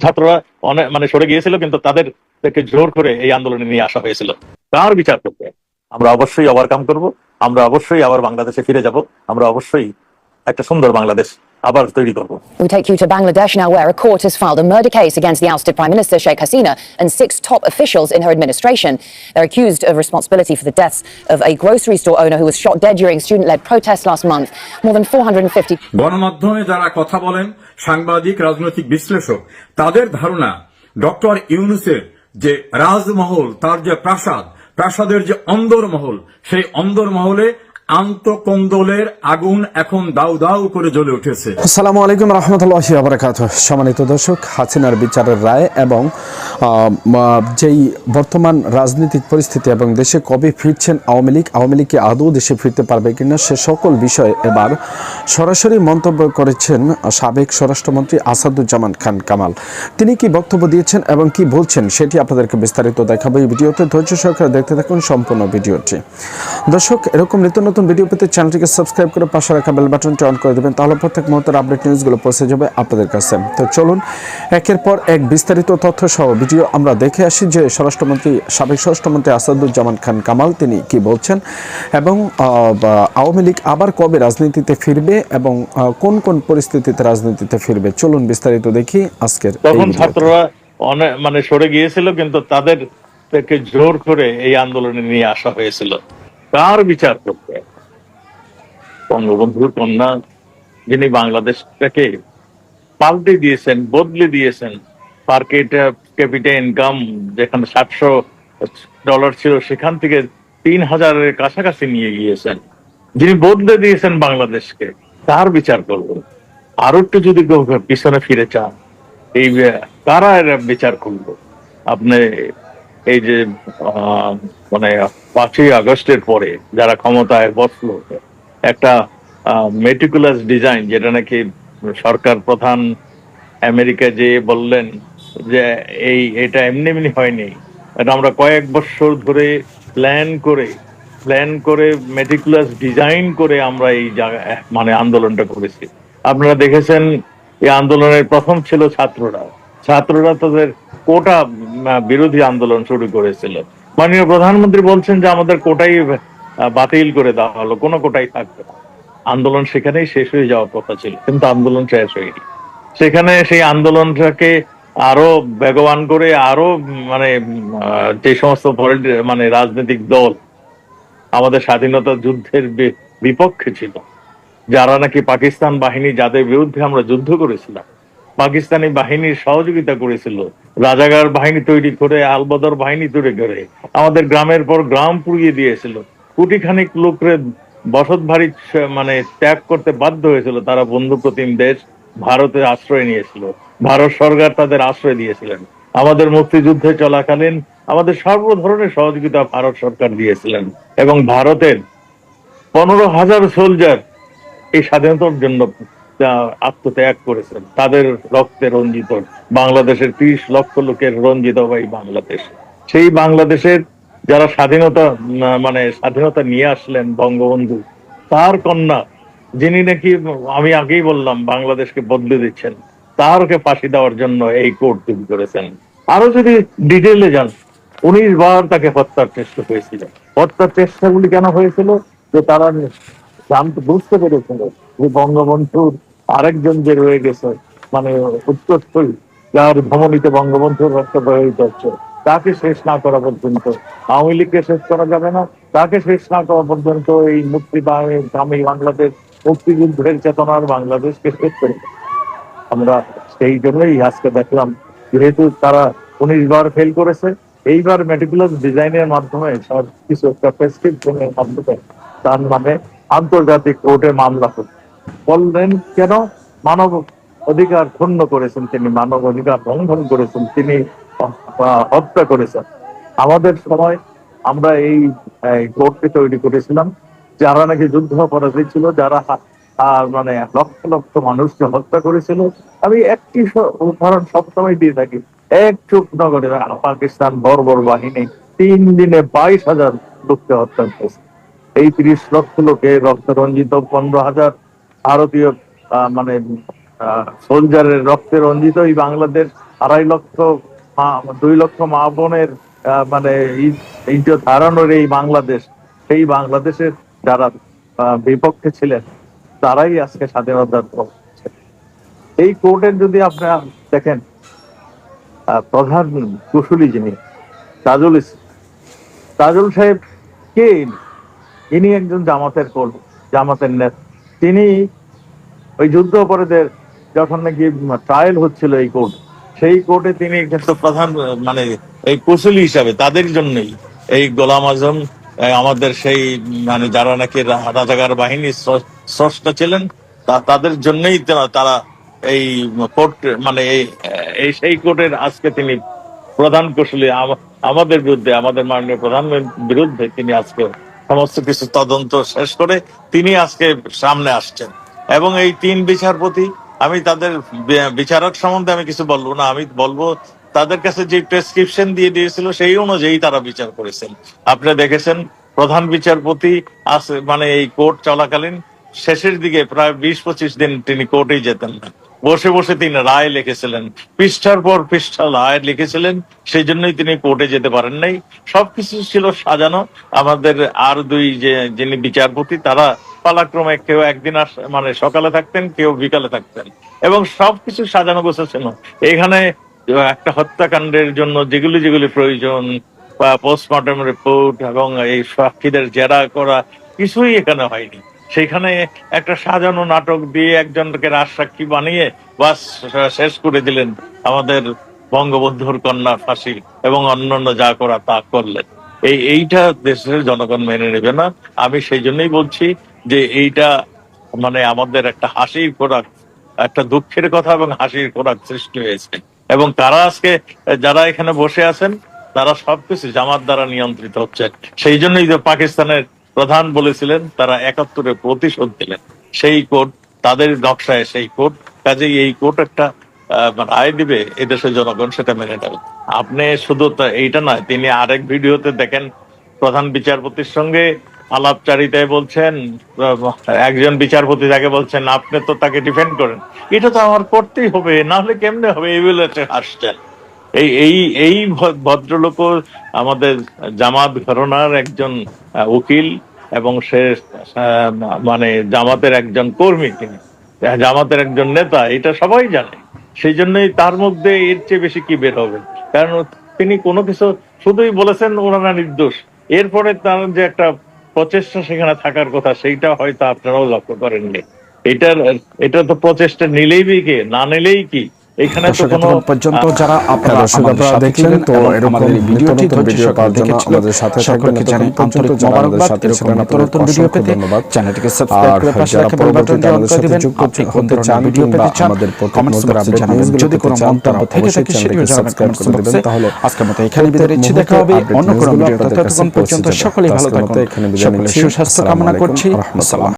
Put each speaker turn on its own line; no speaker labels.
ছাত্ররা অনেক মানে সরে গিয়েছিল, কিন্তু তাদের থেকে জোর করে এই আন্দোলনে নিয়ে আসা হয়েছিল। তার বিচার করতে আমরা অবশ্যই ওভারকাম করব, আমরা অবশ্যই আবার বাংলাদেশে ফিরে যাব, আমরা অবশ্যই একটা সুন্দর বাংলাদেশ আবার তৈরি করব
We take you to Bangladesh now, where a court has filed a murder case against the ousted Prime Minister Sheikh Hasina and six top officials in her administration. They're accused of responsibility for the deaths of a grocery store owner who was shot dead during student led protests last month. More than 450
গণমাধ্যমে যারা কথা বলেন সাংবাদিক রাজনৈতিক বিশ্লেষক তাদের ধারণা doctor ইউনুসের যে রাজমহল তার যে প্রাসাদ প্রাসাদের যে অন্দরমহল সেই অন্দরমহলে আন্তকন্দলের আগুন এখন দাউ দাউ করে জ্বলে উঠেছে।
সম্মানিত দর্শক, হাসিনার বিচারের রায় এবং যেই বর্তমান রাজনৈতিক পরিস্থিতি এবং দেশে কবে ফিরছেন আওয়ামী লীগ, আওয়ামী লীগকে আদৌ দেশে ফিরতে পারবে কিনা, সে সকল বিষয়ে এবার সরাসরি মন্তব্য করেছেন সাবেক স্বরাষ্ট্রমন্ত্রী আসাদুজ্জামান খান কামাল। তিনি কি বক্তব্য দিয়েছেন এবং কি বলছেন সেটি আপনাদেরকে বিস্তারিত দেখাবো এই ভিডিওতে। ধৈর্য সহকারে দেখতে থাকুন সম্পূর্ণ ভিডিওটি। দর্শক, এরকম নিত্য নতুন ভিডিও পেতে চ্যানেলটিকে সাবস্ক্রাইব করে পাশে রাখা বেল বাটনটি অন করে দেবেন তাহলে প্রত্যেক মুহূর্তের আপডেট নিউজগুলো পৌঁছে যাবে আপনাদের কাছে। তো চলুন একের পর এক বিস্তারিত তথ্য সহ ভিডিও আমরা দেখে আসি যে স্বরাষ্ট্রমন্ত্রী সাবেক স্বরাষ্ট্রমন্ত্রী আসাদুজ্জামান খান কামাল তিনি কি বলছেন এবং আওয়ামী লীগ আবার কবে রাজনীতিতে ফিরবে এবং কোন কোন পরিস্থিতিতে রাজনীতিতে ফিরবে? চলুন বিস্তারিত দেখি আজকের
তখন ছাত্ররা অনেক মানে সরে গিয়েছিল কিন্তু তাদের থেকে জোর করে এই আন্দোলনে নিয়ে আসা হয়েছিল। কার বিচার করতে? বঙ্গবন্ধুর কন্যা যিনি বাংলাদেশটাকে পাল্টে দিয়েছেন, বদলে দিয়েছেন পার ক্যাপিটা ইনকাম যেখানে সাতশো ডলার ছিল, সেখান থেকে তিন হাজারের কাছাকাছি নিয়ে গিয়েছেন। যিনি বদলে দিয়েছেন বাংলাদেশকে, তার বিচার করব। আরও একটু যদি পিছনে ফিরে চান, এই, কারা বিচার করব আপনি এই যে মানে পাঁচই আগস্টের পরে যারা ক্ষমতায় বসল, একটা মেটিকুলাস ডিজাইন যেটা নাকি সরকার প্রধান আমেরিকা যে বললেন যে এই, এটা এমনি এমনি হয়নি। এটা আমরা কয়েক বছর ধরে প্ল্যান করে প্ল্যান করে মেটিকুলাস ডিজাইন করে আমরা এই মানে আন্দোলনটা করেছি। আপনারা দেখেছেন, এই আন্দোলনের প্রথম ছিল ছাত্ররা। ছাত্ররা তাদের কোটা বিরোধী আন্দোলন শুরু করেছিল। মাননীয় প্রধানমন্ত্রী বলছেন যে আমাদের কোটাই বাতিল করে দেওয়া হলো, কোনো কোটাই থাকবে আন্দোলন সেখানেই শেষ হয়ে যাওয়ার কথা ছিল, কিন্তু আন্দোলন শেষ হয়নি। সেখানে সেই আন্দোলনটাকে আরও বেগবান করে, আরও মানে যে সমস্ত মানে রাজনৈতিক দল আমাদের স্বাধীনতা যুদ্ধের বিপক্ষে ছিল, যারা নাকি পাকিস্তান বাহিনী যাদের বিরুদ্ধে আমরা যুদ্ধ করেছিলাম পাকিস্তানি বাহিনীর সহযোগিতা করেছিল। রাজাগার বাহিনী তৈরি করে আলবদর বাহিনী তৈরি করে, আমাদের গ্রামের পর গ্রাম পুড়িয়ে দিয়েছিল। কোটি খানিক লোকরে বসত ভারী মানে ত্যাগ করতে বাধ্য হয়েছিল। তারা বন্ধু প্রতিম দেশ ভারতে আশ্রয় নিয়েছিল। ভারত সরকার তাদের আশ্রয় দিয়েছিলেন। আমাদের মুক্তিযুদ্ধে চলাকালীন আমাদের সর্ব ধরনের সহযোগিতা ভারত সরকার দিয়েছিলেন এবং ভারতের পনেরো হাজার সোলজার এই স্বাধীনতার জন্য আত্মত্যাগ করেছেন। তাদের রক্তে রঞ্জিত, বাংলাদেশের ত্রিশ লক্ষ লোকের রঞ্জিত এই বাংলাদেশ। সেই বাংলাদেশের যারা স্বাধীনতা মানে স্বাধীনতা নিয়ে আসলেন বঙ্গবন্ধু, তার কন্যা, যিনি নাকি, আমি আগেই বললাম, বাংলাদেশকে বদলে দিচ্ছেন, তারকে ফাঁসি দেওয়ার জন্য এই কোর্ট তৈরি করেছেন। আরও যদি ডিটেলে যান, উনিশ বার তাকে হত্যার চেষ্টা হয়েছিল। হত্যার চেষ্টাগুলি কেন হয়েছিল? যে তারা জানতে, বুঝতে পেরেছিল যে বঙ্গবন্ধুর আরেকজন যে রয়ে গেছে মানে উত্তরসূরি, যার ধমনীতে বঙ্গবন্ধুর রক্ত প্রবাহিত হচ্ছে, তাকে শেষ না করা পর্যন্ত আওয়ামী লীগকে শেষ করা যাবে না, তাকে শেষ না করা পর্যন্ত এই মুক্তি দামি বাংলাদেশ মুক্তিযুদ্ধের চেতনার বাংলাদেশকে শেষ করে আমরা সেই জন্যই আজকে দেখলাম, যেহেতু তারা উনিশ বার ফেল করেছে, এইবার মেটিকুলাস ডিজাইনের মাধ্যমে সব কিছু একটা মাধ্যমে তার মানে আন্তর্জাতিক কোর্টে মামলা করবে বললেন, কেন? মানব অধিকার ক্ষুণ্ণ করেছেন তিনি, মানব অধিকার লঙ্ঘন করেছেন, তিনি হত্যা করেছেন। আমাদের সময় আমরা এই কোর্টকে তৈরি করেছিলাম, যারা নাকি যুদ্ধ অপরাধী ছিল, যারা মানে লক্ষ লক্ষ মানুষকে হত্যা করেছিল, আমি একটি উদাহরণ সবসময় দিয়ে থাকি। এক চুপনগরে পাকিস্তান বর্বর বাহিনী তিন দিনে বাইশ হাজার লোককে হত্যা করেছে। এই তিরিশ লক্ষ লোকে রক্ত রঞ্জিত, পনেরো হাজার ভারতীয় মানে সোলজারের রক্তে রঞ্জিত এই বাংলাদেশ আড়াই লক্ষ দুই লক্ষ মা বোনের মানে যে ধারণের এই বাংলাদেশ, সেই বাংলাদেশের যারা বিপক্ষে ছিলেন, তারাই আজকে স্বাধীনতার এই কোর্টের যদি আপনারা দেখেন প্রধান কুশলী যিনি, তাজুল তাজুল সাহেব কে ইনি? একজন জামাতের কোর্ট জামাতের নেতা তিনি ওই যুদ্ধ অপরাধের যখন নাকি ট্রায়াল হচ্ছিল এই কোর্ট সেই কোর্টে তিনি কিন্তু প্রধান মানে এই কুশলী হিসাবে তাদের জন্যই এই গোলাম আজম আমাদের সেই মানে যারা নাকি রাজাকার বাহিনীর স্রষ্টা ছিলেন তাদের জন্যই তারা- এই কোর্ট মানে এই সেই কোর্টের আজকে তিনি প্রধান কুশলী। আম- আমাদের বিরুদ্ধে, আমাদের মাননীয় প্রধানমন্ত্রীর বিরুদ্ধে তিনি আজকে সমস্ত কিছু তদন্ত শেষ করে তিনি আজকে সামনে আসছেন। এবং এই তিন বিচারপতি, আমি তাদের বিচারক সম্বন্ধে আমি কিছু বলব না। আমি বলব, তাদের কাছে যে প্রেসক্রিপশন দিয়ে দিয়েছিল, সেই অনুযায়ী তারা বিচার করেছেন। আপনি দেখেছেন, প্রধান বিচারপতি আছে মানে এই কোর্ট চলাকালীন, শেষের দিকে প্রায় বিশ পঁচিশ দিন তিনি কোর্টেই যেতেন না। বসে বসে তিনি রায় লিখেছিলেন। পৃষ্ঠার পর পৃষ্ঠা রায় লিখেছিলেন, সেই জন্যই তিনি কোর্টে যেতে পারেন নাই। সবকিছু ছিল সাজানো। আমাদের আর দুই যে, যিনি বিচারপতি, তারা পালাক্রমে কেউ একদিন আস মানে সকালে থাকতেন, কেউ বিকালে থাকতেন। এবং সবকিছু সাজানো গোছাছিল এখানে একটা হত্যাকাণ্ডের জন্য যেগুলি যেগুলি প্রয়োজন, বা পোস্টমর্টম রিপোর্ট এবং এই সাক্ষীদের জেরা করা কিছুই এখানে হয়নি। সেখানে একটা সাজানো নাটক দিয়ে একজনকে রাজসাক্ষী বানিয়ে বাস শেষ করে দিলেন আমাদের বঙ্গবন্ধুর কন্যা ফাঁসি এবং অন্যান্য যা করা তা করলেন। এই, এইটা দেশের জনগণ মেনে নেবে না। আমি সেই জন্যই বলছি যে এইটা মানে আমাদের একটা হাসির খোরাক, একটা দুঃখের কথা এবং হাসির খোরাক সৃষ্টি হয়েছে। এবং তারা আজকে, যারা এখানে বসে আছেন, তারা সবকিছু জামাত দ্বারা নিয়ন্ত্রিত হচ্ছে। সেই জন্যই যে পাকিস্তানের প্রধান বলেছিলেন, তারা একাত্তরে প্রতিশোধ দিলেন। সেই কোর্ট, তাদের নকশায় সেই কোর্ট, কাজেই এই কোর্ট একটা রায় দিবে এদেশের জনগণ, সেটা মেনে নেবে। আপনি শুধু এইটা নয়, তিনি আরেক ভিডিওতে দেখেন, প্রধান বিচারপতির সঙ্গে আলাপচারিতায় বলছেন একজন বিচারপতি তাকে বলছেন আপনি তো তাকে ডিফেন্ড করেন। এটা তো আমার করতেই হবে না হলে কেমনে হবে এই বলে হাসছেন এই এই এই ভদ্রলোক আমাদের জামাত ঘরনার একজন উকিল এবং সে মানে জামাতের একজন কর্মী তিনি। জামাতের একজন নেতা এটা সবাই জানে। সেই জন্যই তার মধ্যে এর চেয়ে বেশি কি বের হবে? কারণ তিনি কোনো কিছু শুধুই বলেছেন ওনারা নির্দোষ। এরপরে তার যে একটা প্রচেষ্টা সেখানে থাকার কথা, সেইটা হয়তো আপনারাও লক্ষ্য করেননি। এটার এটা তো প্রচেষ্টা নিলেই কে, না নিলেই কি? এখানে তো কোনো
পর্যন্ত যারা আপনারা
আপনারা দেখলেন তো এরকম
আমাদের এই
নিত্য
ভিডিওটি
ভিডিও পাওয়ার জন্য আমাদের সাথে থাকবেন
সকলকে
পর্যন্ত আমাদের সাথে ছিলেন
নতুন নতুন ভিডিও পেতে চ্যানেলটিকে সাবস্ক্রাইব করে পাশে রাখা বেল বাটনটি অন করে দিবেন আপনি কোন
চান
ভিডিও পেতে চান কমেন্টস
নতুন
বক্সে জানাবেন যদি কোনো মন্তব্য থেকে থাকে সেটিও
সাবস্ক্রাইব করে দিবেন তাহলে
আজকের মতো এখানে বিদায় নিচ্ছি দেখা হবে অন্য কোনো
আপডেট
ভিডিও
নিউজগুলো আপনাদের
ততক্ষণ পর্যন্ত সকলেই ভালো থাকুন সকলের সুস্বাস্থ্য কামনা করছি আসসালাম।